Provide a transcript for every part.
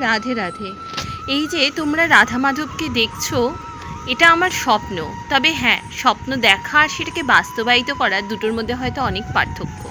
রাধে রাধে। এই যে তোমরা রাধা মাধবকে দেখছ, এটা আমার স্বপ্ন। তবে হ্যাঁ স্বপ্ন দেখা আর সেটাকে বাস্তবায়িত করা দুটোর মধ্যে হয়তো অনেক পার্থক্য।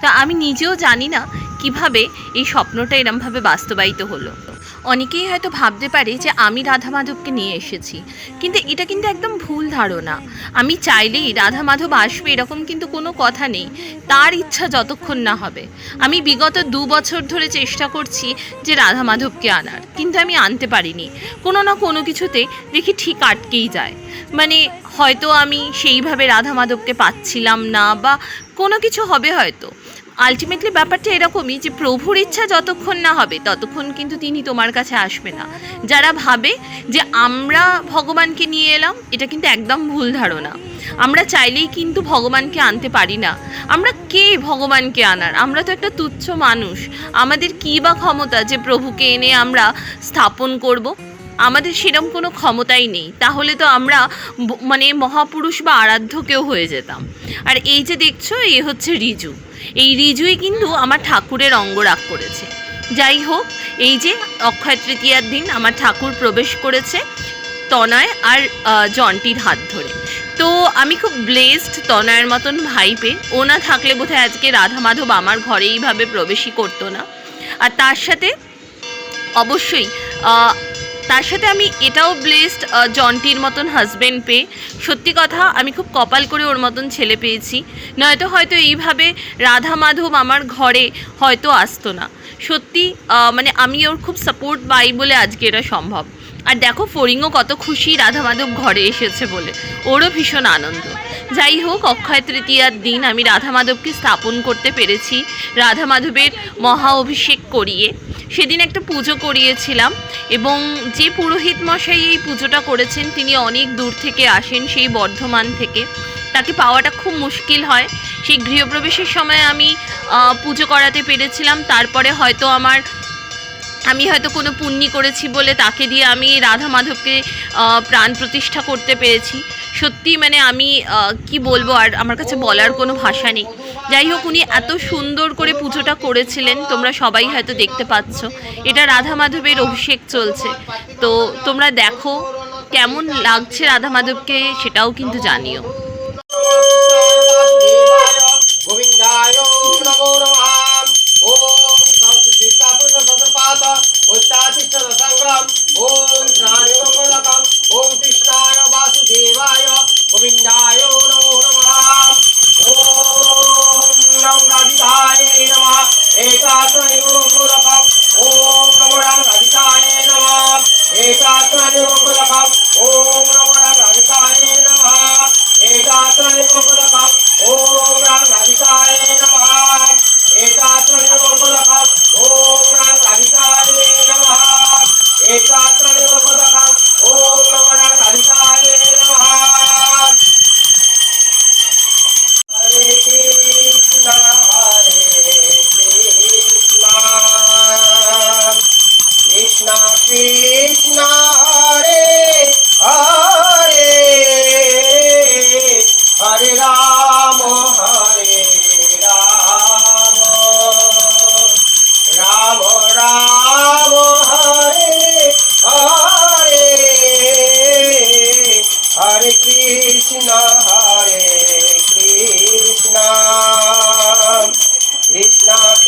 তা আমি নিজেও জানি না কীভাবে এই স্বপ্নটা এরমভাবে বাস্তবায়িত হলো। অনেকেই হয়তো ভাবতে পারে যে আমি রাধা মাধবকে নিয়ে এসেছি, কিন্তু এটা কিন্তু একদম ভুল ধারণা। আমি চাইলেই রাধা মাধব আসবে এরকম কিন্তু কোনো কথা নেই, তার ইচ্ছা যতক্ষণ না হবে। আমি বিগত দু বছর ধরে চেষ্টা করছি যে রাধা মাধবকে আনার, কিন্তু আমি আনতে পারিনি। কোনো না কোনো কিছুতে দেখি ঠিক আটকেই যায়। মানে হয়তো আমি সেইভাবে রাধা মাধবকে পাচ্ছিলাম না বা কোনো কিছু হবে হয়তো। আলটিমেটলি ব্যাপারটা এরকমই যে প্রভুর ইচ্ছা যতক্ষণ না হবে, ততক্ষণ কিন্তু তিনি তোমার কাছে আসবে না। যারা ভাবে যে আমরা ভগবানকে নিয়ে এলাম, এটা কিন্তু একদম ভুল ধারণা। আমরা চাইলেই কিন্তু ভগবানকে আনতে পারি না। আমরা কে ভগবানকে আনার? আমরা তো একটা তুচ্ছ মানুষ। আমাদের কী বা ক্ষমতা যে প্রভুকে এনে আমরা স্থাপন করব? আমাদের সেরম কোনো ক্ষমতাই নেই। তাহলে তো আমরা মানে মহাপুরুষ বা আরাধ্য কেউ হয়ে যেতাম। আর এই যে দেখছ এই হচ্ছে রিজু। এই রিজুই কিন্তু আমার ঠাকুরের অঙ্গরাগ করেছে। যাই হোক, এই যে অক্ষয় তৃতীয়ার দিন আমার ঠাকুর প্রবেশ করেছে তনয় আর জন্টির হাত ধরে। তো আমি খুব ব্লেসড তনয়ের মতন ভাই পেয়ে। ও না থাকলে বোধহয় আজকে রাধা মাধব আমার ঘরে এইভাবে প্রবেশই করতো না। আর তার সাথে অবশ্যই তার সাথে আমি এটাও ব্লেসড জন্টির মতন হাজবেন্ড পেয়ে। সত্যি কথা, আমি খুব কপাল করে ওর মতন ছেলে পেয়েছি। নয়তো হয়তো এইভাবে রাধা মাধব আমার ঘরে হয়তো আসতো না। সত্যি মানে আমি ওর খুব সাপোর্ট পাই বলে আজকে এটা সম্ভব। আর দেখো ফরিংও কত খুশি রাধা মাধব ঘরে এসেছে বলে। ওরও ভীষণ আনন্দ। যাই হোক, অক্ষয় তৃতীয়ার দিন আমি রাধা মাধবকে স্থাপন করতে পেরেছি। রাধা মাধবের মহা অভিষেক করিয়ে। সেদিন একটা পুজো করিয়েছিলাম এবং যে পুরোহিত মশাই এই পুজোটা করেছেন, তিনি অনেক দূর থেকে আসেন সেই বর্ধমান থেকে। তাকে পাওয়াটা খুব মুশকিল হয়। সেই গৃহপ্রবেশের সময় আমি পুজো করাতে পেরেছিলাম। তারপরে হয়তো আমার, আমি হয়তো কোনো পুণ্যি করেছি বলে তাকে দিয়ে আমি রাধা মাধবকে প্রাণ প্রতিষ্ঠা করতে পেরেছি। সত্যি মানে আমি কি বলব, আর আমার কাছে বলার কোনো ভাষা নেই। যাই হোক, উনি এত সুন্দর করে পুজোটা করেছিলেন, তোমরা সবাই হয়তো দেখতে পাচ্ছ। এটা রাধা মাধবের অভিষেক চলছে। তো তোমরা দেখো, কেমন লাগছে রাধা মাধবকে সেটাও কিন্তু জানিও। ఏకాత్మ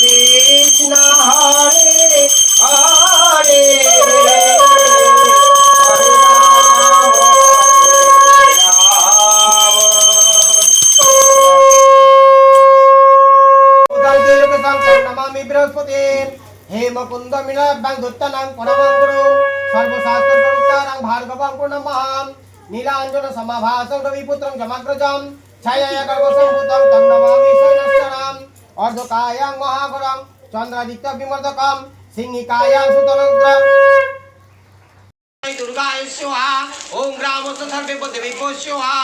কৃষ্ণ হরে হরে। নমামি বৃহস্পতির হে মুকুন্দ মিনাব্যাং দুত্তনাং পরমাং গুরু সর্বশাস্ত্র প্রবক্তারাং ভার্গবং নীলাঞ্জন সমাভাসং রবিপুত্রং জমাগ্রজম। ছায়া গর্ভসম্ভূতং তং নমামি শৈলশ্চরাম অর্ধকায়াং মহাগরং চন্দ্রাদিত্য বিমর্দকম সিংহিকায়াং সুতনগ্রম দুর্গায়ুষ্যহা ওং গ্রামস্থ সর্বেব দেবী পোষ্যহা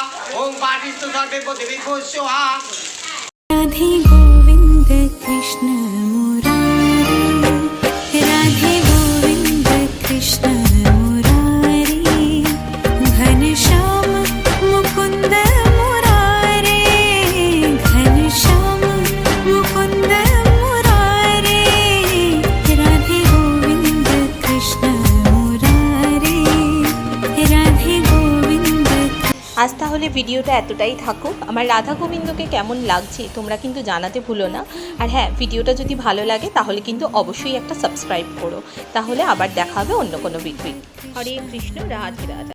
রাধে গোবিন্দ কৃষ্ণ। তাহলে ভিডিওটা এতটাই থাকুক, আমার রাধা গোবিন্দকে কেমন লাগছে তোমরা কিন্তু জানাতে ভুলো না। আর হ্যাঁ ভিডিওটা যদি ভালো লাগে তাহলে কিন্তু অবশ্যই একটা সাবস্ক্রাইব করো। তাহলে আবার দেখা হবে অন্য কোনো ভিডিও হরে কৃষ্ণ, রাধে রাধা।